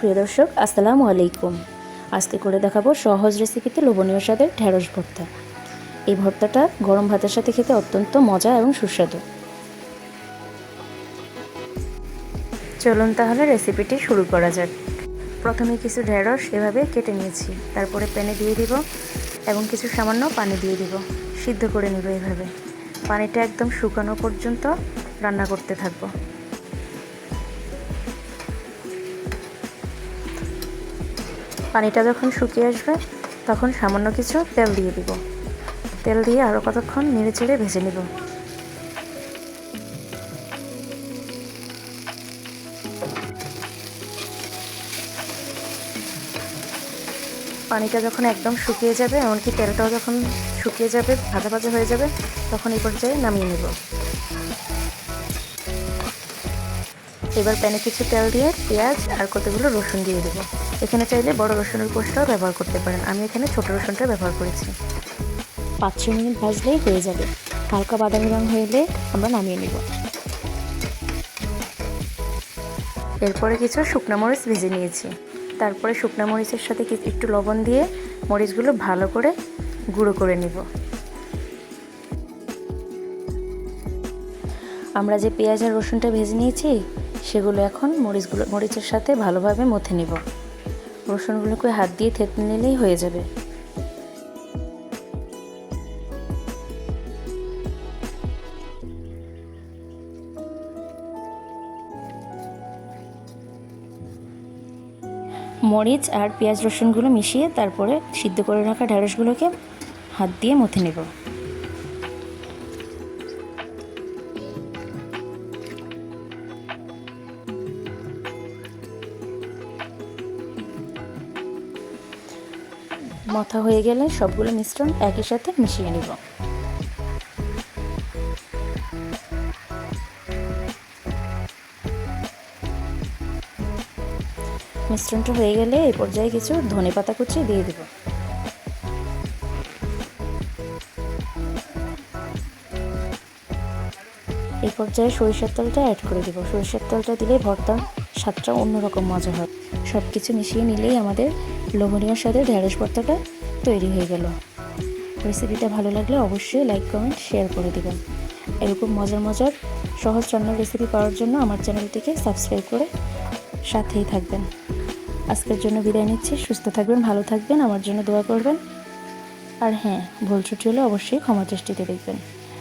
প্রিয় দর্শক, আসসালামু আলাইকুম। আজকে করে দেখাবো সহজ রেসিপিতে লোভনীয় স্বাদের ঢেঁড়স ভর্তা। এই ভর্তাটা গরম ভাতের সাথে খেতে অত্যন্ত মজা এবং সুস্বাদু। চলুন তাহলে রেসিপিটি শুরু করা যাক। প্রথমে কিছু ঢেঁড়স এভাবে কেটে নিয়েছি, তারপরে প্যানে দিয়ে দিব এবং কিছু সামান্য পানি দিয়ে দিব। সিদ্ধ করে নিব এভাবে। পানিটা একদম শুকানো পর্যন্ত রান্না করতে থাকব। পানিটা যখন শুকিয়ে আসবে, তখন সামান্য কিছু তেল দিয়ে দিব। তেল দিয়ে আরও কতক্ষণ নেড়ে চেড়ে ভেজে নেব। পানিটা যখন একদম শুকিয়ে যাবে, এমনকি তেলটাও যখন শুকিয়ে যাবে, ভাজা ভাজা হয়ে যাবে, তখন এই পর্যায়ে নামিয়ে নেব। এবার প্যানে কিছু তেল দিয়ে পেঁয়াজ আর কতগুলো রসুন দিয়ে দেবো। এখানে চাইলে বড় রসুনের কোষটাও ব্যবহার করতে পারেন। আমি এখানে ছোট রসুনটা ব্যবহার করেছি। পাঁচ ছ মিনিট ভাজলেই হয়ে যাবে। হালকা বাদামি রং হইলে আমরা নামিয়ে নেব। এরপরে কিছু শুকনো মরিচ ভেজে নিয়েছি। তারপরে শুকনো মরিচের সাথে একটু লবণ দিয়ে মরিচগুলো ভালো করে গুঁড়ো করে নিব। আমরা যে পেঁয়াজ আর রসুনটা ভেজে নিয়েছি সেগুলো এখন মরিচগুলো মরিচের সাথে ভালোভাবে মথে নিব। রসুনগুলোকে হাত দিয়ে থেতলে নিলেই হয়ে যাবে। মরিচ আর পেঁয়াজ রসুনগুলো মিশিয়ে তারপরে সিদ্ধ করে রাখা ঢেঁড়সগুলোকে হাত দিয়ে মথে নেব। মথা হয়ে গেলে সবগুলো মিশ্রণ একই সাথে মিশিয়ে নিব। মিশ্রণটা হয়ে গেলে এই পর্যায়ে কিছু ধনে পাতা কুচি দিয়ে দেব। এই পর্যায়ে সরিষার তেলটা অ্যাড করে দেবো। সরিষার তেলটা দিলে ভর্তার স্বাদটা অন্যরকম মজা হয়। সব কিছু মিশিয়ে নিলেই আমাদের লোভনীয় স্বাদের ঢেঁড়স ভর্তাটা তৈরি হয়ে গেল। রেসিপিটা ভালো লাগলে অবশ্যই লাইক কমেন্ট শেয়ার করে দেবেন। এরকম মজার মজার সহজ রান্নার রেসিপি পাওয়ার জন্য আমার চ্যানেলটিকে সাবস্ক্রাইব করে সাথেই থাকবেন। আজকের জন্য বিদায় নিচ্ছি। সুস্থ থাকবেন, ভালো থাকবেন, আমার জন্য দোয়া করবেন। আর হ্যাঁ ভুল ত্রুটি হলে অবশ্যই ক্ষমা দৃষ্টিতে দেখবেন।